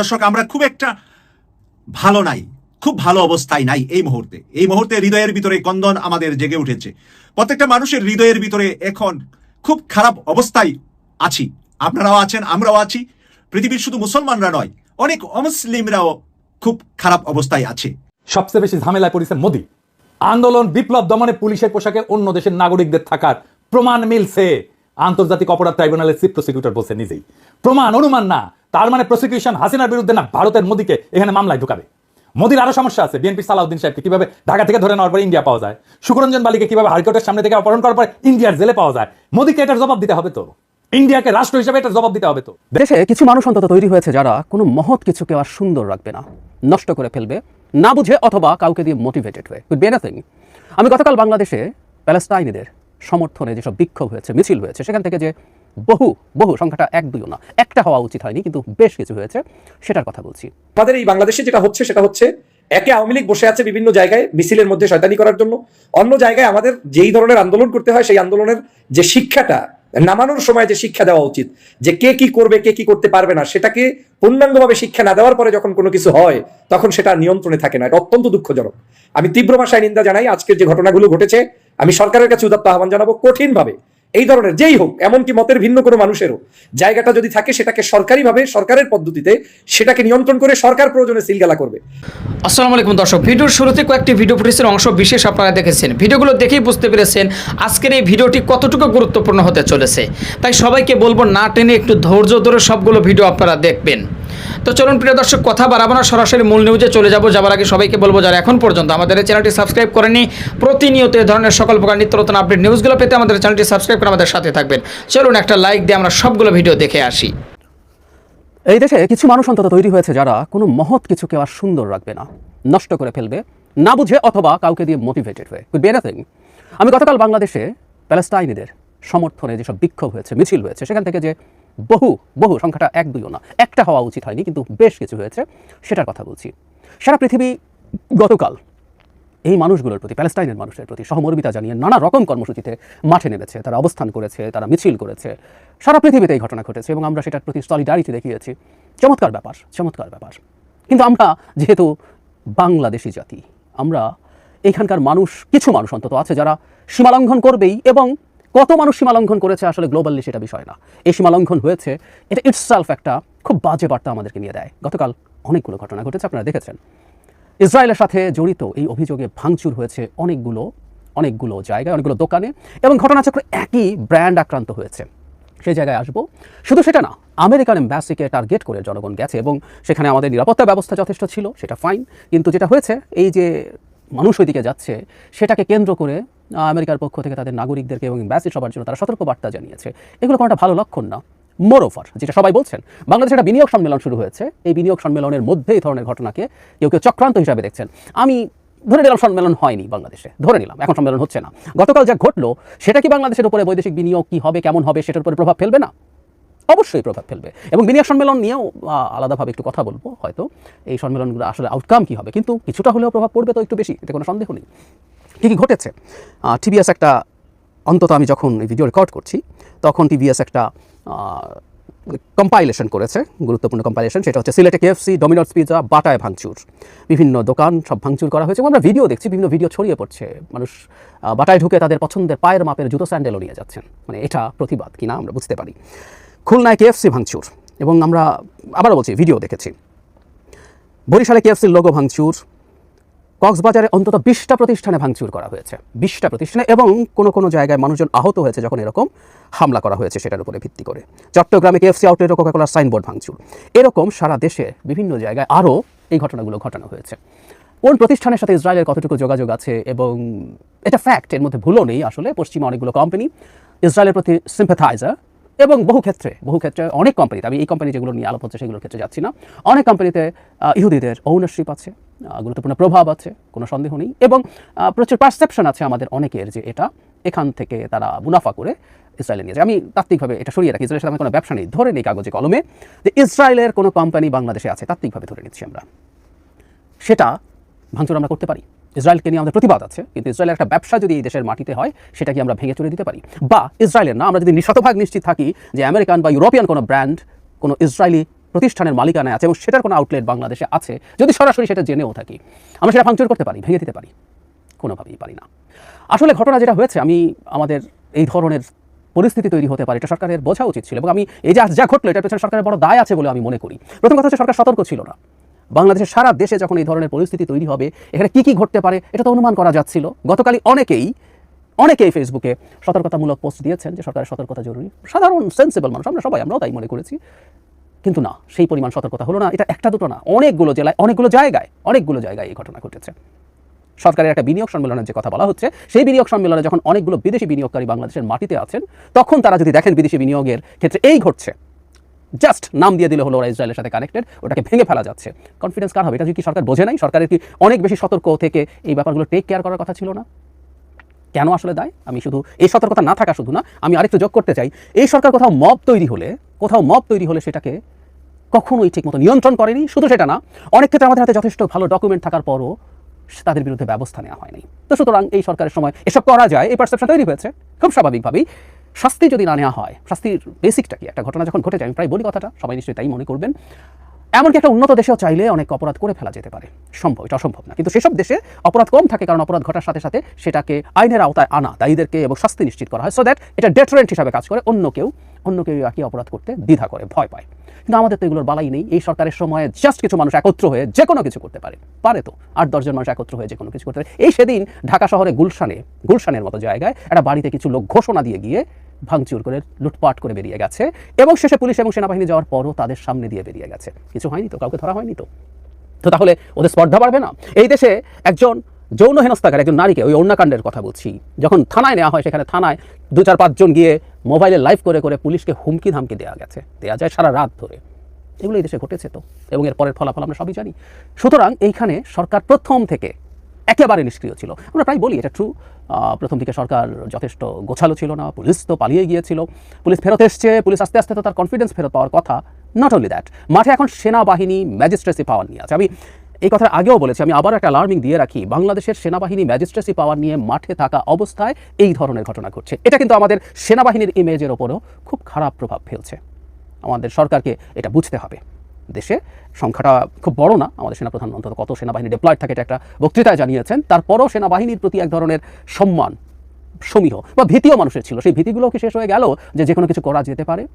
দর্শক, আমরা খুব একটা ভালো নাই, খুব ভালো অবস্থায় নাই এই মুহূর্তে। এই মুহূর্তে হৃদয়ের ভিতরে কন্দন আমাদের জেগে উঠেছে। প্রত্যেকটা মানুষের হৃদয়ের ভিতরে এখন খুব খারাপ অবস্থায় আছি। আপনারাও আছেন, আমরাও আছি। পৃথিবীর শুধু মুসলমানরা নয়, অনেক অমুসলিমরাও খুব খারাপ অবস্থায় আছে। সবচেয়ে বেশি ঝামেলায় পড়েছে মোদি। আন্দোলন বিপ্লব দমনে পুলিশের পোশাকে অন্য দেশের নাগরিকদের থাকার প্রমাণ মিলছে। আন্তর্জাতিক অপরাধ ট্রাইব্যুনালের চিফ প্রসিকিউটর বলছে নিজেই। প্রমাণ, অনুমান না। তার মানে প্রসিকিউশন হাসিনার বিরুদ্ধে না, ভারতের মোদিকে এখানে মামলায় ঢুকাবে। মোদির আরও সমস্যা আছে। বিএনপি সালাউদ্দিন সাহেবকে কীভাবে ঢাকা থেকে ধরে নেওয়ার পর ইন্ডিয়া পাওয়া যায়? সুকরঞ্জন বালিকে কীভাবে হাইকোর্টের সামনে থেকে অপহরণ করার পর ইন্ডিয়ার জেলে পাওয়া যায়? মোদিকে এটার জবাব দিতে হবে তো? ইন্ডিয়াকে রাষ্ট্র হিসেবে এটার জবাব দিতে হবে তো? দেশে কিছু মানুষ অন্তত তৈরি হয়েছে যারা কোনো মহৎ কিছুকে আর সুন্দর রাখবে না। নষ্ট করে ফেলবে, না বুঝে অথবা কাউকে দিয়ে মোটিভেটেড হয়ে। উইথ বি আমি গতকাল বাংলাদেশে প্যালেস্টাইনিদের সমর্থনে যেসব বিক্ষোভ হয়েছে, মিছিল হয়েছে, সেখান থেকে যে বহু বহু সংখ্যাটা এক দুইও না, একটা হওয়া উচিত হয়নি, কিন্তু বেশ কিছু হয়েছে, সেটার কথা বলছি। আমাদের এই বাংলাদেশে যেটা হচ্ছে, সেটা হচ্ছে একে আওয়ামী লীগ বসে আছে বিভিন্ন জায়গায় মিছিলের মধ্যে শয়তানি করার জন্য। অন্য জায়গায় আমাদের যেই ধরনের আন্দোলন করতে হয়, সেই আন্দোলনের যে শিক্ষাটা, নামানোর সময় যে শিক্ষা দেওয়া উচিত, যে কে কি করবে, কে কি করতে পারবে না, সেটাকে পূর্ণাঙ্গভাবে শিক্ষা না দেওয়ার পরে যখন কোনো কিছু হয়, তখন সেটা নিয়ন্ত্রণে থাকে না, এটা অত্যন্ত দুঃখজনক। আমি তীব্র ভাষায় নিন্দা জানাই আজকের যে ঘটনাগুলো ঘটেছে আমি সরকারের কাছে উদাত্ত আহ্বান জানাব কঠিনভাবে, এই ধরনের যেই হোক, এমনকি মতের ভিন্ন কোনো মানুষেরও, জায়গাটা যদি থাকে সেটাকে সরকারিভাবে, সরকারের পদ্ধতিতে সেটাকে নিয়ন্ত্রণ করে সরকার প্রয়োজনে সিলগালা করবে। আসসালামু আলাইকুম দর্শক, ভিডিওর শুরুতে কয়েকটি ভিডিও ফুটেজের অংশ বিশেষ আপনারা দেখেছেন। ভিডিওগুলো দেখেই বুঝতে পেরেছেন আজকের এই ভিডিওটি কতটুকু গুরুত্বপূর্ণ হতে চলেছে। তাই সবাইকে বলব না টেনে একটু ধৈর্য ধরে সবগুলো ভিডিও আপনারা দেখবেন। তো চলুন, প্রিয় দর্শক, কথা বাড়াবো না, সরাসরি মূল নিউজে চলে যাব। যাবার আগে সবাইকে বলব, যারা এখন পর্যন্ত আমাদের চ্যানেলটি সাবস্ক্রাইব করেনি প্রতিনিয়ত এ ধরনের সকল প্রকার নিত্য নতুন আপডেট নিউজগুলো পেতে আমাদের চ্যানেলটি সাবস্ক্রাইব করে আমাদের সাথে থাকবেন। চলুন, একটা লাইক দিয়ে আমরা সবগুলো ভিডিও দেখে আসি। এই দেশে কিছু মানুষ অন্তত তৈরি হয়েছে যারা কোনো মহৎ কিছুকে আর সুন্দর রাখবে না, নষ্ট করে ফেলবে, না বুঝে অথবা কাউকে দিয়ে মোটিভেটেড হয়ে। উইথ বি এনিথিং আমি গতকাল বাংলাদেশে প্যালেস্টাইনিদের সমর্থনে যেসব বিক্ষোভ হয়েছে, মিছিল হয়েছে, সেখান থেকে যে বহু বহু সংখ্যাটা এক দুইও না। একটা হওয়া উচিত হয়নি, কিন্তু বেশ কিছু হয়েছে, সেটার কথা বলছি। সারা পৃথিবী গতকাল এই মানুষগুলোর প্রতি, প্যালেস্টাইনের মানুষের প্রতি সহমর্মিতা জানিয়ে নানা রকম কর্মসূচিতে মাঠে নেমেছে, তারা অবস্থান করেছে, তারা মিছিল করেছে। সারা পৃথিবীতে এই ঘটনা ঘটেছে এবং আমরা সেটার প্রতি সলিডারিটি দেখিয়েছি। চমৎকার ব্যাপার চমৎকার ব্যাপার। কিন্তু আমরা যেহেতু বাংলাদেশি জাতি, আমরা এখানকার মানুষ, কিছু মানুষ অন্তত আছে যারা সীমালঙ্ঘন করবেই এবং কত মানুষ সীমালঙ্ঘন করেছে আসলে গ্লোবালি সেটা বিষয় না। এই সীমালঙ্ঘন হয়েছে, এটা ইটসেলফ একটা খুব বাজে বার্তা আমাদেরকে নিয়ে দেয়। গতকাল অনেকগুলো ঘটনা ঘটেছে, আপনারা দেখেছেন। ইসরায়েলের সাথে জড়িত এই অভিযোগে ভাঙচুর হয়েছে অনেকগুলো অনেকগুলো জায়গায়, অনেকগুলো দোকানে এবং ঘটনাচক্র একই ব্র্যান্ড আক্রান্ত হয়েছে। সেই জায়গায় আসব। শুধু সেটা না, আমেরিকান এম্বাসিকে টার্গেট করে জনগণ গেছে এবং সেখানে আমাদের নিরাপত্তা ব্যবস্থা যথেষ্ট ছিল, সেটা ফাইন কিন্তু যেটা হয়েছে, এই যে মানুষ ওইদিকে যাচ্ছে, সেটাকে কেন্দ্র করে আমেরিকার পক্ষ থেকে তাদের নাগরিকদেরকে এবং এম্বাসি সবার জন্য তারা সতর্ক বার্তা জানিয়েছে। এগুলো কোনোটা ভালো লক্ষণ না, মোরোফার, যেটা সবাই বলছেন। বাংলাদেশে একটা বিনিয়োগ সম্মেলন শুরু হয়েছে। এই বিনিয়োগ সম্মেলনের মধ্যে এই ধরনের ঘটনাকে কেউ কেউ চক্রান্ত হিসাবে দেখছেন। আমি ধরে নিলাম সম্মেলন হয়নি বাংলাদেশে, ধরে নিলাম, এখন সম্মেলন হচ্ছে না। গতকাল যা ঘটলো, সেটা কি বাংলাদেশের উপরে বৈদেশিক বিনিয়োগ কি হবে, কেমন হবে, সেটার উপরে প্রভাব ফেলবে না? অবশ্যই প্রভাব ফেলবে। এবং বিনিয়োগ সম্মেলন নিয়েও আলাদাভাবে একটু কথা বলব, হয়তো। এই সম্মেলনগুলো আসলে আউটকাম কি হবে? কিন্তু কিছুটা হলেও প্রভাব পড়বে তো একটু বেশি, এতে কোনো সন্দেহ নেই। কী কী ঘটেছে? টিভিএস একটা, অন্তত আমি যখন এই ভিডিও রেকর্ড করছি, তখন টিভিএস একটা কম্পাইলেশন করেছে, গুরুত্বপূর্ণ কম্পাইলেশন সেটা হচ্ছে সিলেটে কেএফসি ডোমিনোস পিজা বাটায় ভাঙচুর। বিভিন্ন দোকান সব ভাঙচুর করা হয়েছে আমরা ভিডিও দেখছি, বিভিন্ন ভিডিও ছড়িয়ে পড়ছে। মানুষ বাটায় ঢুকে তাদের পছন্দের পায়ের মাপের জুতো স্যান্ডেলও নিয়ে যাচ্ছেন। মানে এটা প্রতিবাদ কিনা আমরা বুঝতে পারি। খুলনায় কেএফসি ভাঙচুর এবং আমরা আবারও বলছি ভিডিও দেখেছি। বরিশালে কেএফসির লোগো ভাঙচুর কক্সবাজারে অন্তত বিশটা প্রতিষ্ঠানে ভাঙচুর করা হয়েছে। বিশটা প্রতিষ্ঠানে এবং কোনো কোনো জায়গায় মানুষজন আহত হয়েছে যখন এরকম হামলা করা হয়েছে সেটার উপরে ভিত্তি করে। চট্টগ্রামে কেএফসি আউটলেট ও কোকাকোলার সাইনবোর্ড ভাঙচুর। এরকম সারা দেশে বিভিন্ন জায়গায় আরও এই ঘটনাগুলো ঘটানো হয়েছে। কোন প্রতিষ্ঠানের সাথে ইসরায়েলের কতটুকু যোগাযোগ আছে এবং এটা ফ্যাক্ট এর মধ্যে ভুলও নেই আসলে, পশ্চিমা অনেকগুলো কোম্পানি ইসরায়েলের প্রতি সিম্পাথাইজার এবং বহু ক্ষেত্রে বহু ক্ষেত্রে অনেক কোম্পানিতে আমি এই কোম্পানি যেগুলো নিয়ে আলাপ হচ্ছে সেগুলোর ক্ষেত্রে যাচ্ছি না। অনেক কোম্পানিতে ইহুদিদের ওনারশিপ আছে। গুরুত্বপূর্ণ প্রভাব আছে, কোনো সন্দেহ নেই। এবং প্রচুর পারসেপশন আছে আমাদের অনেকের যে এটা এখান থেকে তারা মুনাফা করে ইসরায়েলে নিয়ে যায়। আমি তাত্ত্বিকভাবে এটা সরিয়ে রাখি, ইসরায়েলের সাথে কোনো ব্যবসা নেই। ধরে নেই কাগজে কলমে যে ইসরায়েলের কোনো কোম্পানি বাংলাদেশে আছে, তাত্ত্বিকভাবে ধরে নিচ্ছি আমরা। সেটা ভাঙচুর আমরা করতে পারি। ইসরায়েলকে নিয়ে আমাদের প্রতিবাদ আছে, কিন্তু ইসরায়েলের একটা ব্যবসা যদি এই দেশের মাটিতে হয় সেটা কি আমরা ভেঙে চলে দিতে পারি। বা ইসরায়েলের না, আমরা যদি শতভাগ নিশ্চিত থাকি যে আমেরিকান বা ইউরোপিয়ান কোনো ব্র্যান্ড কোনো ইসরায়েলি প্রতিষ্ঠানের মালিকানায় আছে এবং সেটার কোনো আউটলেট বাংলাদেশে আছে, যদি সরাসরি সেটা জেনেও থাকি, আমরা সেটা ভাঙচুর করতে পারি, ভেঙে দিতে পারি, কোনোভাবেই পারি না। আসলে ঘটনা যেটা হয়েছে, আমি আমাদের এই ধরনের পরিস্থিতি তৈরি হতে পারে, এটা সরকারের বোঝা উচিত ছিল এবং আমি এই যে যা ঘটলো, এটার পেছনে সরকারের বড় দায় আছে বলে আমি মনে করি। প্রথম কথা হচ্ছে সরকার সতর্ক ছিল না। বাংলাদেশের সারা দেশে যখন এই ধরনের পরিস্থিতি তৈরি হবে, এখানে কি কি ঘটতে পারে, এটা তো অনুমান করা যাচ্ছিল। গতকালই অনেকেই অনেকেই ফেসবুকে সতর্কতামূলক পোস্ট দিয়েছেন যে সরকারের সতর্কতা জরুরি। সাধারণ সেন্সিবল মানুষ, আমরা সবাই, আমরাও তাই মনে করেছি। কিন্তু না, সেই পরিমাণ সতর্কতা হলো না। এটা একটা দুটো না, অনেকগুলো জেলায়, অনেকগুলো জায়গায় অনেকগুলো জায়গায় এই ঘটনা ঘটেছে। সরকারের একটা বিনিয়োগ সম্মেলনের যে কথা বলা হচ্ছে, সেই বিনিয়োগ সম্মেলনে যখন অনেকগুলো বিদেশি বিনিয়োগকারী বাংলাদেশের মাটিতে আছেন, তখন তারা যদি দেখেন বিদেশি বিনিয়োগের ক্ষেত্রে এই ঘটছে, জাস্ট নাম দিয়ে দিলে হলো ওরা ইসরায়েলের সাথে কানেক্টেড, ওটাকে ভেঙে ফেলা যাচ্ছে। কনফিডেন্স কার হবে? এটা কি সরকার বোঝে নাই? সরকারের কি অনেক বেশি সতর্ক থেকে এই ব্যাপারগুলো টেক কেয়ার করার কথা ছিল না? কেন আসলে দায়? আমি শুধু এই সতর্কতা না থাকা শুধু না, আমি আরেকটু যোগ করতে চাই। এই সরকার কোথাও মব তৈরি হলে, কোথাও মব তৈরি হলে সেটাকে কখনোই ঠিকমতো নিয়ন্ত্রণ করেনি, শুধু সেটা না, অনেক ক্ষেত্রে আমাদের হাতে যথেষ্ট ভালো ডকুমেন্ট থাকার পরও তাদের বিরুদ্ধে ব্যবস্থা নেওয়া হয়নি। তো সুতরাং এই সরকারের সময় এসব করা যায়, এই পারসেপশন তৈরি হয়েছে। খুব স্বাভাবিকভাবেই শাস্তি যদি না নেওয়া হয়, শাস্তির বেসিকটা কি? একটা ঘটনা যখন ঘটে যায়, আমি প্রায় বলি কথাটা, সবাই নিশ্চয়ই তাই মনে করবেন। এমনকি একটা উন্নত দেশেও চাইলে অনেক অপরাধ করে ফেলা যেতে পারে। সম্ভব, এটা অসম্ভব না। কিন্তু সেসব দেশে অপরাধ কম থাকে কারণ অপরাধ ঘটার সাথে সাথে সেটাকে আইনের আওতায় আনা, দায়ীদেরকে এবং শাস্তি নিশ্চিত করা হয়। সো দ্যাট এটা ডেটারেন্ট হিসাবে কাজ করে, অন্য কেউ অন্য কেউ একই অপরাধ করতে দ্বিধা করে, ভয় পায়। কিন্তু আমাদের তো এগুলোর বালাই নেই। এই সরকারের সময়ে জাস্ট কিছু মানুষ একত্র হয়ে যে কোনো কিছু করতে পারে। পারে তো। আট দশজন মানুষ একত্র হয়ে যে কোনো কিছু করতে পারে। এই সেদিন ঢাকা শহরে গুলশানে, গুলশানের মতো জায়গায় একটা বাড়িতে কিছু লোক ঘোষণা দিয়ে গিয়ে ভাঙচুর করে লুটপাট করে বেরিয়ে গেছে এবং শেষে পুলিশ এবং সেনাবাহিনী যাওয়ার পরও তাদের সামনে দিয়ে বেরিয়ে গেছে। কিছু হয়নি তো, কাউকে ধরা হয়নি তো। তো তাহলে ওদের স্পর্ধা বাড়বে না? এই দেশে একজন যৌন হেনস্থাকার, একজন নারীকে ওই অন্যাকাণ্ডের কথা বলছি, যখন থানায় নেওয়া হয়, সেখানে থানায় দু চার পাঁচজন গিয়ে মোবাইলে লাইভ করে করে পুলিশকে হুমকি ধামকি দেওয়া গেছে। দেওয়া যায় সারা রাত ধরে। এগুলো এই দেশে ঘটেছে তো, এবং এর পরের ফলাফল আমরা সবই জানি। সুতরাং এইখানে সরকার প্রথম থেকে একেবারে নিষ্ক্রিয় ছিল। আমরা প্রায় বলি এটা ট্রু প্রথম দিকে সরকার যথেষ্ট গোছালো ছিল না, পুলিশ তো পালিয়ে গিয়েছিল। পুলিশ ফেরত এসছে, পুলিশ আস্তে আস্তে তো তার কনফিডেন্স ফেরত পাওয়ার কথা। নট অনলি দ্যাট মাঠে এখন সেনাবাহিনী ম্যাজিস্ট্রেসি পাওয়ার নিয়ে আছে। আমি এই কথা আগেও বলেছি, আমি আবার একটা অ্যালার্মিং দিয়ে রাখি, বাংলাদেশের সেনাবাহিনী ম্যাজিস্ট্রেসি পাওয়ার নিয়ে মাঠে থাকা অবস্থায় এই ধরনের ঘটনা ঘটছে। এটা কিন্তু আমাদের সেনাবাহিনীর ইমেজের ওপরও খুব খারাপ প্রভাব ফেলছে। আমাদের সরকারকে এটা বুঝতে হবে। দেশে। সংখ্যাটা খুব বড় না। আমাদের সেনাপ্রধান অন্তত কত সেনাবাহিনী ডিপ্লয়েড থাকে এটা একটা বক্তৃতায় জানিয়েছেন। তারপরও সেনাবাহিনীর প্রতি এক ধরনের সম্মান, সমীহ বা ভীতিও মানুষের ছিল। সেই ভীতিগুলো কি শেষ হয়ে গেল যে যে কোনো কিছু করা যেতে পারে?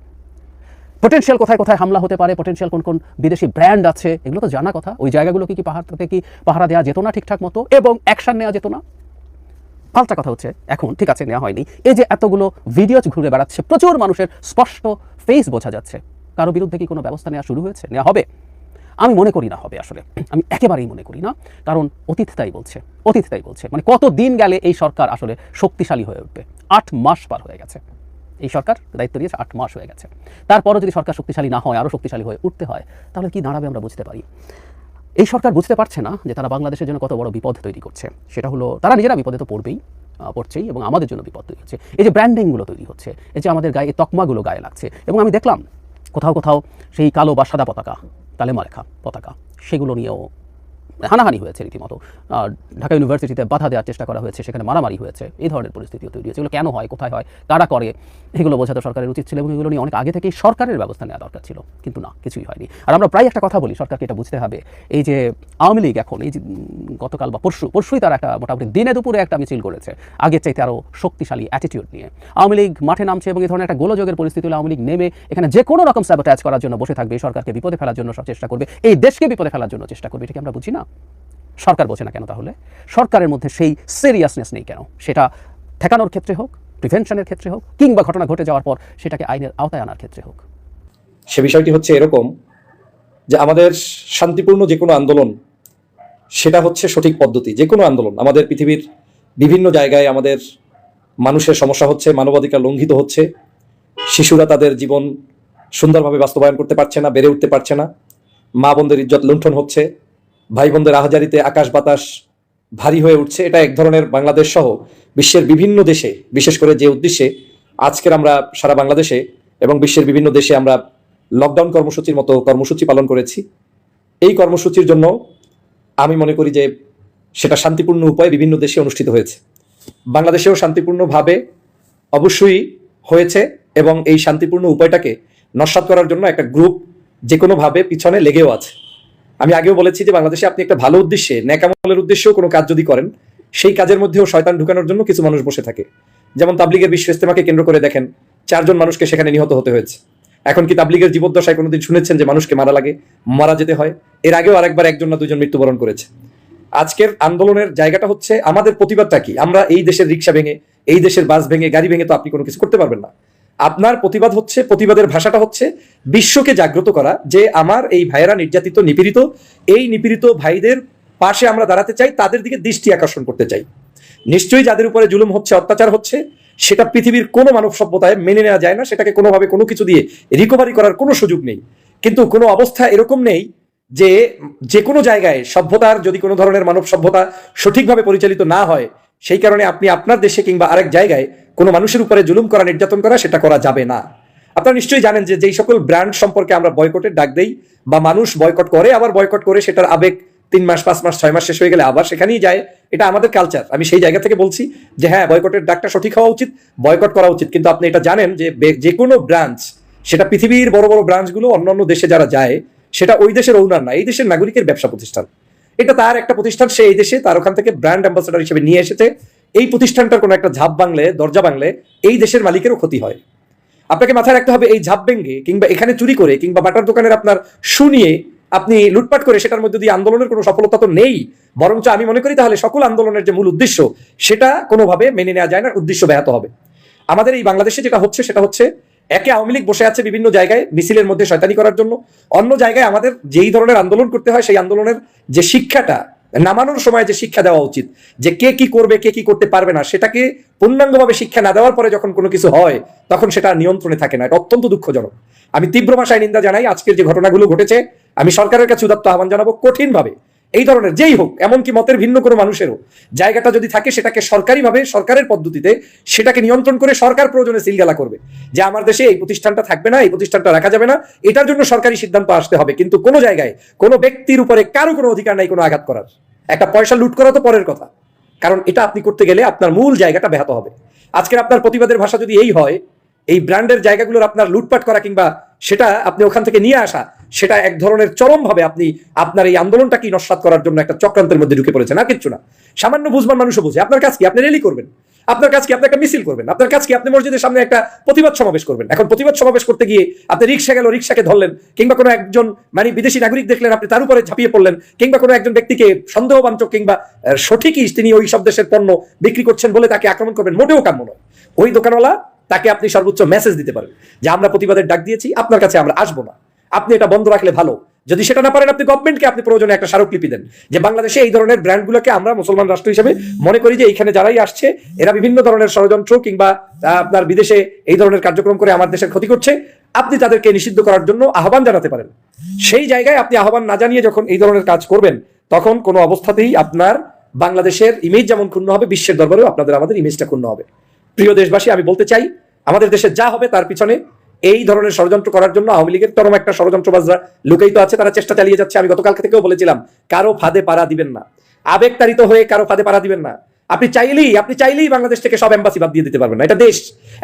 পটেনশিয়াল কোথায় কোথায় হামলা হতে পারে? পটেনশিয়াল কোন কোন বিদেশি ব্র্যান্ড আছে? এগুলো তো জানা কথা। ওই জায়গাগুলো কি কি পাহাড় থেকে কি পাহারা দেওয়া যেত না ঠিকঠাক মতো? এবং অ্যাকশন নেওয়া যেত না? পাল্টা কথা হচ্ছে, এখন ঠিক আছে নেওয়া হয়নি। এই যে এতগুলো ভিডিও ঘুরে বেড়াচ্ছে, প্রচুর মানুষের স্পষ্ট ফেস বোঝা যাচ্ছে। কারও বিরুদ্ধে কি কোনো ব্যবস্থা নেওয়া শুরু হয়েছে? নেওয়া হবে। আমি মনে করি না হবে আসলে। আমি একেবারেই মনে করি না। কারণ অতীত তাই বলছে। অতীত তাই বলছে। মানে কত দিন গেলে এই সরকার আসলে শক্তিশালী হয়ে উঠবে? আট মাস পার হয়ে গেছে। এই সরকার দায়িত্ব নিয়েছে, আট মাস হয়ে গেছে। তারপরও যদি সরকার শক্তিশালী না হয় আরও শক্তিশালী হয়ে উঠতে হয়, তাহলে কি দাঁড়াবে আমরা বুঝতে পারি? এই সরকার বুঝতে পারছে না যে তারা বাংলাদেশের জন্য কত বড় বিপদ তৈরি করছে। সেটা হলো, তারা নিজেরা বিপদে তো পড়বেই পড়ছেই এবং আমাদের জন্য বিপদ তৈরি হচ্ছে। এই যে ব্র্যান্ডিংগুলো তৈরি হচ্ছে, এই যে আমাদের গায়ে তকমাগুলো গায়ে লাগছে। এবং আমি দেখলাম কোথাও কোথাও সেই কালো বা সাদা পতাকা তালেমা লেখা পতাকা সেগুলো নিয়েও হানাহানি হয়েছে রীতিমতো। ঢাকা ইউনিভার্সিটিতে বাধা দেওয়ার চেষ্টা করা হয়েছে, সেখানে মারামারি হয়েছে, এই ধরনের পরিস্থিতিও তৈরি হয়েছে। এগুলো কেন হয়, কোথায় হয়, কারা করে, এগুলো বোঝাতে সরকারের উচিত ছিল এবং এগুলো নিয়ে অনেক আগে থেকেই সরকারের ব্যবস্থা নেওয়া দরকার ছিল, কিন্তু না, কিছুই হয়নি। আর আমরা প্রায় একটা কথা বলি, সরকারকে এটা বুঝতে হবে, এই যে আওয়ামী লীগ এখন, এই যে গতকাল বা পরশু, পরশুই তারা একটা মোটামুটি দিনে দুপুরে একটা মিছিল করেছে, আগের চাইতে আরও শক্তিশালী অ্যাটিটিউড নিয়ে। আওয়ামী লীগ মাঠে নামছে এবং এই ধরনের একটা গোলযোগের পরিস্থিতি হলে আওয়ামী লীগ নেমে এখানে যে কোনো রকম স্যাবোটাজ করার জন্য বসে থাকবে সরকারকে বিপদে ফেলার জন্য সব চেষ্টা করবে, এই দেশকে বিপদে ফেলার জন্য চেষ্টা করবে এটা কি আমরা বুঝি না সরকার বোঝে না কেন তাহলে? সরকারের মধ্যে সেই সিরিয়াসনেস নেই কেন? সেটা ঠেকানোর ক্ষেত্রে হোক প্রিভেনশনের ক্ষেত্রে হোক, কিংবা ঘটনা ঘটে যাওয়ার পর সেটাকে আইনের আওতায় আনার ক্ষেত্রে হোক। সে বিষয়টি হচ্ছে এরকম যে আমাদের শান্তিপূর্ণ যে কোনো আন্দোলন, সেটা হচ্ছে সঠিক পদ্ধতি। যে কোনো আন্দোলন, আমাদের পৃথিবীর বিভিন্ন জায়গায় আমাদের মানুষের সমস্যা হচ্ছে, মানবাধিকার লঙ্ঘিত হচ্ছে, শিশুরা তাদের জীবন সুন্দরভাবে বাস্তবায়ন করতে পারছে না, বেড়ে উঠতে পারছে না, মা বোনদের ইজ্জত লুণ্ঠন হচ্ছে ভাই বোনদের আহাজারিতে আকাশ বাতাস ভারী হয়ে উঠছে। এটা এক ধরনের বাংলাদেশ সহ বিশ্বের বিভিন্ন দেশে, বিশেষ করে যে উদ্দেশ্যে আজকের আমরা সারা বাংলাদেশে এবং বিশ্বের বিভিন্ন দেশে আমরা লকডাউন কর্মসূচির মতো কর্মসূচি পালন করেছি। এই কর্মসূচির জন্য আমি মনে করি যে সেটা শান্তিপূর্ণ উপায়ে বিভিন্ন দেশে অনুষ্ঠিত হয়েছে। বাংলাদেশেও শান্তিপূর্ণভাবে অবশ্যই হয়েছে এবং এই শান্তিপূর্ণ উপায়টাকে নস্বাত করার জন্য একটা গ্রুপ যে কোনোভাবে পিছনে লেগেও আছে। আমি আগেও বলেছি যে বাংলাদেশে আপনি একটা ভালো উদ্দেশ্যে, ন্যাকামলের উদ্দেশ্যেও কোনো কাজ যদি করেন, সেই কাজের মধ্যেও শয়তান ঢুকানোর জন্য কিছু মানুষ বসে থাকে। যেমন তাবলিগের বিশ্ব ইস্তেমাকে কেন্দ্র করে দেখেন, চারজন মানুষকে সেখানে নিহত হতে হয়েছে। এখন কি তাবলিগের জীবদ্দশায় কোনোদিন শুনেছেন যে মানুষকে মারা লাগে? মারা যেতে হয়। এর আগেও আরেকবার একজন না দুজন মৃত্যুবরণ করেছে। আজকের আন্দোলনের জায়গাটা হচ্ছে, আমাদের প্রতিবাদটা কি? আমরা এই দেশের রিক্সা ভেঙে, এই দেশের বাস ভেঙে, গাড়ি ভেঙে তো আপনি কোনো কিছু করতে পারবেন না। আপনার প্রতিবাদ হচ্ছে, প্রতিবাদের ভাষাটা হচ্ছে বিশ্বকে জাগ্রত করা, যে আমার এই ভাইয়েরা নির্যাতিত, নিপীড়িত, এই নিপীড়িত ভাইদের পাশে আমরা দাঁড়াতে চাই, তাদের দিকে দৃষ্টি আকর্ষণ করতে চাই। নিশ্চয়ই যাদের উপরে জুলুম হচ্ছে, অত্যাচার হচ্ছে, সেটা পৃথিবীর কোনো মানব সভ্যতায় মেনে নেওয়া যায় না, সেটাকে কোনোভাবে কোনো কিছু দিয়ে রিকভারি করার কোনো সুযোগ নেই। কিন্তু কোনো অবস্থা এরকম নেই যে যে কোনো জায়গায় সভ্যতার যদি কোনো ধরনের মানব সভ্যতা সঠিকভাবে পরিচালিত না হয় সেই কারণে আপনি আপনার দেশে কিংবা আরেক জায়গায় কোনো মানুষের উপরে জুলুম করা, নির্যাতন করা, সেটা করা যাবে না। আপনারা নিশ্চয়ই জানেন যে যেই সকল ব্র্যান্ড সম্পর্কে আমরা বয়কটের ডাক দেই বা মানুষ বয়কট করে, আবার বয়কট করে সেটার আবেগ তিন মাস, পাঁচ মাস, ছয় মাস শেষ হয়ে গেলে আবার সেখানেই যায়। এটা আমাদের কালচার আমি সেই জায়গা থেকে বলছি যে হ্যাঁ বয়কটের ডাকটা সঠিক হওয়া উচিত বয়কট করা উচিত। কিন্তু আপনি এটা জানেন যে যে কোনো ব্রাঞ্চ সেটা পৃথিবীর বড় বড় ব্রাঞ্চগুলো অন্যান্য দেশে যারা যায়, সেটা ওই দেশের ওনার না, এই দেশের নাগরিকের ব্যবসা প্রতিষ্ঠান। এটা তার একটা প্রতিষ্ঠান, সে এই দেশে তার ওখান থেকে ব্র্যান্ড অ্যাম্বাসেডর হিসেবে নিয়ে এসেছে। এই প্রতিষ্ঠানটার কোনো একটা ঝাপ বাংলে, দরজা বাংলে এই দেশের মালিকেরও ক্ষতি হয়। আপনাকে মাথায় রাখতে হবে, এই ঝাপ ভেঙ্গে কিংবা এখানে চুরি করে কিংবা বাটার দোকানের আপনার শুনিয়ে আপনি লুটপাট করে সেটার মধ্যে দিয়ে আন্দোলনের কোনো সফলতা তো নেই। বরঞ্চ আমি মনে করি তাহলে সকল আন্দোলনের যে মূল উদ্দেশ্য, সেটা কোনোভাবে মেনে নেওয়া যায় না, উদ্দেশ্য ব্যাহত হবে। আমাদের এই বাংলাদেশে যেটা হচ্ছে, সেটা হচ্ছে একে আওয়ামী লীগ বসে আছে বিভিন্ন জায়গায় মিছিলের মধ্যে শয়তানি করার জন্য। অন্য জায়গায় আমাদের যেই ধরনের আন্দোলন করতে হয়, সেই আন্দোলনের যে শিক্ষাটা, নামানোর সময় যে শিক্ষা দেওয়া উচিত, যে কে কি করবে, কে কি করতে পারবে না, সেটাকে পূর্ণাঙ্গভাবে শিক্ষা না দেওয়ার পরে যখন কোনো কিছু হয়, তখন সেটা নিয়ন্ত্রণে থাকে না। এটা অত্যন্ত দুঃখজনক। আমি তীব্র ভাষায় নিন্দা জানাই আজকের যে ঘটনাগুলো ঘটেছে। আমি সরকারের কাছে উদাত্ত আহ্বান জানাব কঠিনভাবে। এই ধরনের, যেই হোক, এমনকি মতের ভিন্ন কোনো মানুষেরও, জায়গাটা যদি থাকে সেটাকে সরকারিভাবে, সরকারের পদ্ধতিতে সেটাকে নিয়ন্ত্রণ করে সরকার প্রয়োজনে সিলগালা করবে। যে আমার দেশে এই প্রতিষ্ঠানটা থাকবে না, এই প্রতিষ্ঠানটা রাখা যাবে না, এটার জন্য সরকারি সিদ্ধান্ত আসতে হবে। কিন্তু কোনো জায়গায়, কোনো ব্যক্তির উপরে কারও কোনো অধিকার নাই কোনো আঘাত করার। একটা পয়সা লুট করা তো পরের কথা। কারণ এটা আপনি করতে গেলে আপনার মূল জায়গাটা ব্যাহত হবে। আজকের আপনার প্রতিবাদের ভাষা যদি এই হয়, এই ব্র্যান্ডের জায়গাগুলোর আপনার লুটপাট করা কিংবা সেটা আপনি ওখান থেকে নিয়ে আসা সেটা এক ধরনের চরমভাবে আপনি আপনার এই আন্দোলনটাকে নস্বাত করার জন্য একটা চক্রান্তের মধ্যে ঢুকে পড়েছেন, আর কিচ্ছু না। সামান্য বুঝবান মানুষও বুঝে। আপনার কাজ কি? আপনি রেলি করবেন। আপনার কাজ কি? আপনি একটা মিছিল করবেন। আপনার কাজ কি? আপনি মসজিদের সামনে একটা প্রতিবাদ সমাবেশ করবেন। এখন প্রতিবাদ সমাবেশ করতে গিয়ে আপনি রিক্সা গেল, রিক্সাকে ধরলেন, কিংবা কোনো একজন মানে বিদেশি নাগরিক দেখলেন, আপনি তার উপরে ঝাঁপিয়ে পড়লেন, কিংবা কোনো একজন ব্যক্তিকে সন্দেহবাঞ্চক কিংবা সঠিকই তিনি ওই সব দেশের পণ্য বিক্রি করছেন বলে তাকে আক্রমণ করবেন, মোটেও কাম্য নয়। ওই দোকানওয়ালা তাকে আপনি সর্বোচ্চ মেসেজ দিতে পারেন যে, আমরা প্রতিবাদের ডাক দিয়েছি, আপনার কাছে আমরা আসব না। আপনি এটা বন্ধ রাখলে ভালো। যদি সেটা না পারেন, আপনি গভর্নমেন্টকে আপনি প্রয়োজনে একটা স্মারকলিপি দেন। যে বাংলাদেশে এই ধরনের ব্র্যান্ডগুলোকে আমরা মুসলমান রাষ্ট্র হিসেবে মনে করি যে এইখানে যারাই আসছে, এরা বিভিন্ন ধরনের ষড়যন্ত্র কিংবা আপনার বিদেশে এই ধরনের কার্যক্রম করে আমার দেশের ক্ষতি করছে, আপনি তাদেরকে নিষিদ্ধ করার জন্য আহ্বান জানাতে পারেন। সেই জায়গায় আপনি আহ্বান না জানিয়ে যখন এই ধরনের কাজ করবেন, তখন কোনো অবস্থাতেই আপনার বাংলাদেশের ইমেজ যেমন ক্ষুণ্ণ হবে, বিশ্বের দরবারেও আপনাদের আমাদের ইমেজটা ক্ষুণ্ণ হবে। প্রিয় দেশবাসী, আমি বলতে চাই, আমাদের দেশে যা হবে তার পিছনে এই ধরনের ষড়যন্ত্র করার জন্য আওয়ামী লীগের চরম একটা ষড়যন্ত্রবাজরা লুকায়িত আছে, তারা চেষ্টা চালিয়ে যাচ্ছে। আমি গতকাল থেকেও বলেছিলাম, কারও ফাঁদে পাড়া দিবেন না। আবেগ তারিত হয়ে কারও ফাঁদে পাড়া দিবেন না। আপনি চাইলেই আপনি চাইলেই বাংলাদেশ থেকে সব অ্যাম্বাসি বাদ দিয়ে দিতে পারবেন না। এটা দেশ,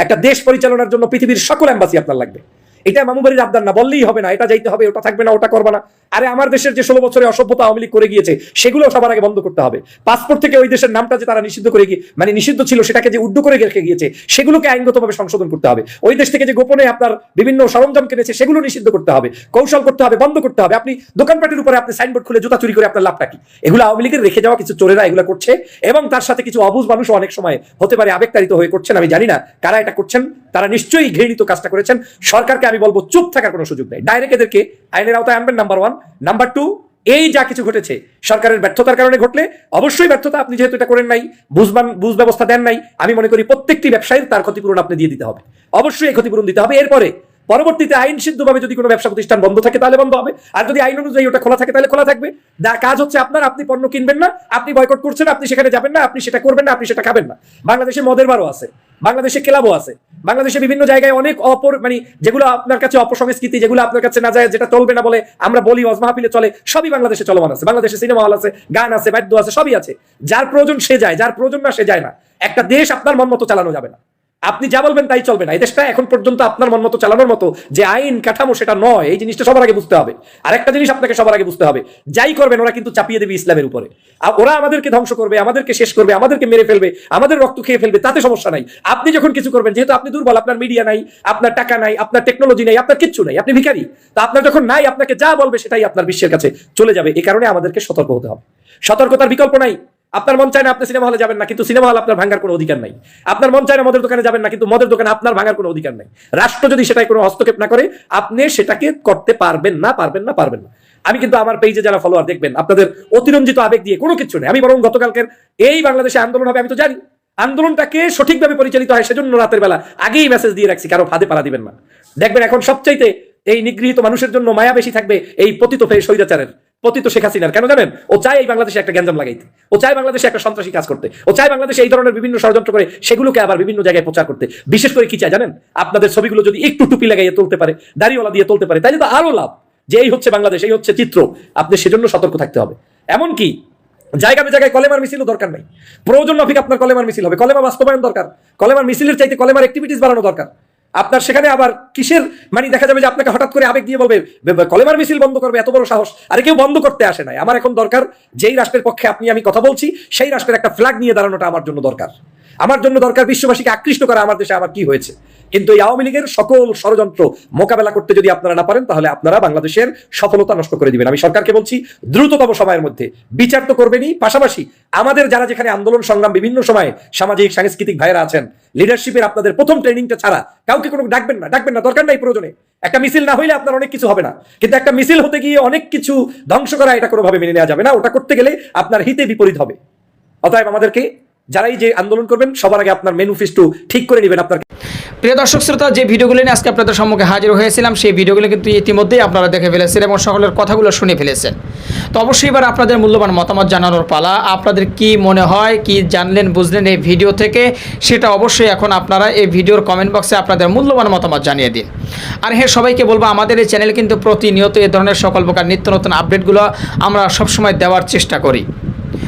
একটা দেশ পরিচালনার জন্য পৃথিবীর সকল অ্যাম্বাসি আপনার লাগবে। এটা মামুবাড়ির আবদার না, বললেই হবে না, এটা যাইতে হবে, ওটা থাকবে না, ওটা করবে না। আরে আমার দেশের যে ষোলো বছরে অসভ্যতা আওয়ামী লীগ করে গিয়েছে, সেগুলো সবার আগে বন্ধ করতে হবে। পাসপোর্ট থেকে ওই দেশের নামটা যে তারা নিষিদ্ধ করে গিয়ে মানে নিষিদ্ধ ছিল, সেটাকে যে উড্ড করে রেখে গিয়েছে, সেগুলোকে আইনগতভাবে সংশোধন করতে হবে। ওই দেশ থেকে যে গোপনে আপনার বিভিন্ন সরঞ্জাম কিনেছে, সেগুলো নিষিদ্ধ করতে হবে। কৌশল করতে হবে, বন্ধ করতে হবে। আপনি দোকানপাটের উপরে আপনি সাইনবোর্ড খুলে জুতা চুরি করে আপনার লাভটা কি? এগুলো আওয়ামী লীগের রেখে যাওয়া কিছু চোরেরা এগুলো করছে, এবং তার সাথে কিছু অবুজ মানুষও অনেক সময় হতে পারে আবেগতাড়িত হয়ে করছেন, আমি জানি না কারা এটা করছেন। তারা নিশ্চয়ই ঘৃণিত কাজটা করেছেন। সরকারকে আমি বলব, চুপ থাকার কোনো সুযোগ নেই। ডাইরেক্ট এদেরকে আইনের আওতায় আনবেন নাম্বার ওয়ান নাম্বার টু এই যা কিছু ঘটেছে, সরকারের ব্যর্থতার কারণে ঘটলে অবশ্যই ব্যর্থতা আপনি যেহেতু এটা করেন নাই বুঝবান বুঝ ব্যবস্থা দেন নাই, আমি মনে করি প্রত্যেকটি ব্যবসায়ীর তার ক্ষতিপূরণ আপনি দিয়ে দিতে হবে। অবশ্যই এই ক্ষতিপূরণ দিতে হবে। এরপরে, পরবর্তীতে আইন সিদ্ধভাবে যদি কোনো ব্যবসা প্রতিষ্ঠান বন্ধ থাকে, তাহলে বন্ধ হবে। আর যদি আইন অনুযায়ী ওটা খোলা থাকে, তাহলে খোলা থাকবে। কাজ হচ্ছে আপনার, আপনি পণ্য কিনবেন না, আপনি বয়কট করছেন, আপনি সেখানে যাবেন না, আপনি সেটা করবেন না, আপনি সেটা খাবেন না। বাংলাদেশে মদের বারও আছে। বাংলাদেশে ক্লাবও আছে। বাংলাদেশে বিভিন্ন জায়গায় অনেক অপর মানে যেগুলো আপনার কাছে অপসংস্কৃতি, যেগুলো আপনার কাছে না যায়, যেটা চলবে না বলে আমরা বলি অজমাহাপিলে চলে, সবই বাংলাদেশে চলমান আছে। বাংলাদেশে সিনেমা হল আছে, গান আছে, বাদ্য আছে, সবই আছে। যার প্রয়োজন সে যায়, যার প্রয়োজন না সে যায় না। একটা দেশ আপনার মন মতো চালানো যাবে না। আপনি যা বলবেন তাই চলবে না। এই দেশটা এখন পর্যন্ত আপনার মন মতো চালানোর মতো যে আইন কাঠামো সেটা নয়, এই জিনিসটা সবার আগে বুঝতে হবে। আরেকটা জিনিস আপনাকে সবার আগে বুঝতে হবে, যাই করবেন ওরা কিন্তু চাপিয়ে দেবে ইসলামের উপরে। আর ওরা আমাদেরকে ধ্বংস করবে, আমাদেরকে শেষ করবে, আমাদেরকে মেরে ফেলবে, আমাদের রক্ত খেয়ে ফেলবে, তাতে সমস্যা নাই। আপনি যখন কিছু করবেন, যেহেতু আপনি দুর্বল, আপনার মিডিয়া নাই, আপনার টাকা নাই, আপনার টেকনোলজি নাই, আপনার কিচ্ছু নাই, আপনি ভিখারি, তা আপনার যখন নাই, আপনাকে যা বলবে সেটাই আপনার বিশ্বের কাছে চলে যাবে এই কারণে আমাদেরকে সতর্ক হতে হবে। সতর্কতার বিকল্প নাই। আপনার মন চায় না আপনি সিনেমা হলে যাবেন না, কিন্তু সিনেমা হল আপনার ভাঙার কোনো অধিকার নাই। আপনার মন চায় না মদের দোকানে যাবেন না, কিন্তু মদের দোকানে আপনার ভাঙার কোনো অধিকার নাই। রাষ্ট্র যদি সেটাই কোনো হস্তক্ষেপ না করে, আপনি সেটাকে করতে পারবেন না পারবেন না পারবেন না। আমি কিন্তু আমার পেজে যারা ফলোয়ার দেখবেন, আপনাদের অতিরঞ্জিত আবেগ দিয়ে কোনো কিছু নেই। আমি বরং গতকালকের এই বাংলাদেশে আন্দোলন হবে, আমি তো জানি। আন্দোলনটাকে সঠিকভাবে পরিচালিত হয় সেজন্য রাতের বেলা আগেই মেসেজ দিয়ে রাখছি, কারও ফাঁদে পালা দিবেন না। দেখবেন এখন সবচাইতে এই নিগৃহীত মানুষের জন্য মায়া বেশি থাকবে এই পতিত ফের স্বৈরাচারের। পতিত শেখ হাসিনার। কেন জানেন? ও চায় এই বাংলাদেশে একটা গ্যাঞ্জাম লাগাইতে। ও চায় বাংলাদেশে একটা সন্ত্রাসী কাজ করতে। ও চায় বাংলাদেশে এই ধরনের বিভিন্ন ষড়যন্ত্র করে সেগুলোকে আবার বিভিন্ন জায়গায় প্রচার করতে। বিশেষ করে কি চায় জানেন? আপনাদের ছবিগুলো যদি একটু টুপি লাগাইয়ে তুলতে পারে, দাড়িওয়ালা দিয়ে তুলতে পারে, তাহলে তো আরও লাভ। যে এই হচ্ছে বাংলাদেশ, এই হচ্ছে চিত্র, আপনি সেজন্য সতর্ক থাকতে হবে। এমনকি জায়গা জায়গায় কলেমার মিছিলও দরকার নাই। প্রয়োজন মাফিক আপনার কলেমার মিছিল হবে। কলেমা বাস্তবায়ন দরকার। কলেমার মিছিলের চাইতে কলেমার অ্যাক্টিভিটিস বাড়ানো দরকার। আপনার সেখানে আবার কিসের? মানে দেখা যাবে যে আপনাকে হঠাৎ করে আবেগ দিয়ে বলবে কলেমার মিছিল বন্ধ করবে, এত বড় সাহস। আর কেউ বন্ধ করতে আসে নাই। আমার এখন দরকার, যেই রাষ্ট্রের পক্ষে আপনি, আমি কথা বলছি, সেই রাষ্ট্রের একটা ফ্ল্যাগ নিয়ে দাঁড়ানোটা আমার জন্য দরকার। আমার জন্য দরকার বিশ্ববাসীকে আকৃষ্ট করা আমার দেশে আমার কি হয়েছে? কিন্তু এই আওয়ামী লীগের সকল ষড়যন্ত্র মোকাবেলা করতে যদি আপনারা না পারেন, তাহলে আপনারা বাংলাদেশের সফলতা নষ্ট করে দিবেন। আমি সরকারকে বলছি, দ্রুততম সময়ের মধ্যে। বিচার তো করবেনই। পাশাপাশি আমাদের যারা যেখানে আন্দোলন সংগ্রাম বিভিন্ন সময়ে সামাজিক, সাংস্কৃতিক ভাইরা আছেন লিডারশিপের আপনাদের প্রথম ট্রেনিংটা ছাড়া কাউকে কোনো ডাকবেন না ডাকবেন না, দরকার নাই প্রয়োজনে। একটা মিছিল না হইলে আপনার অনেক কিছু হবে না। কিন্তু একটা মিছিল হতে গিয়ে অনেক কিছু ধ্বংস করা এটা কোনোভাবে মেনে নেওয়া যাবে না। ওটা করতে গেলে আপনার হিতে বিপরীত হবে। অতএব আমাদেরকে যারাই যে আন্দোলন করবেন, সবার আগে আপনার মেনুফেস্টো ঠিক করে নেবেন আপনার প্রিয় দর্শক শ্রোতা, যে ভিডিওগুলো নিয়ে আজকে আপনাদের সম্মুখে হাজির হয়েছিলাম, সেই ভিডিওগুলো কিন্তু ইতিমধ্যেই আপনারা দেখে ফেলেছেন এবং সকলের কথাগুলো শুনে ফেলেছেন। তো অবশ্যই এবার আপনাদের মূল্যবান মতামত জানানোর পালা। আপনাদের কি মনে হয়, কি জানলেন, বুঝলেন এই ভিডিও থেকে, সেটা অবশ্যই এখন আপনারা এই ভিডিওর কমেন্ট বক্সে আপনাদের মূল্যবান মতামত জানিয়ে দিন। আর হ্যাঁ সবাইকে বলব, আমাদের এই চ্যানেল কিন্তু প্রতিনিয়ত এ ধরনের সকল প্রকার নিত্য নতুন আপডেটগুলো আমরা সবসময় দেওয়ার চেষ্টা করি।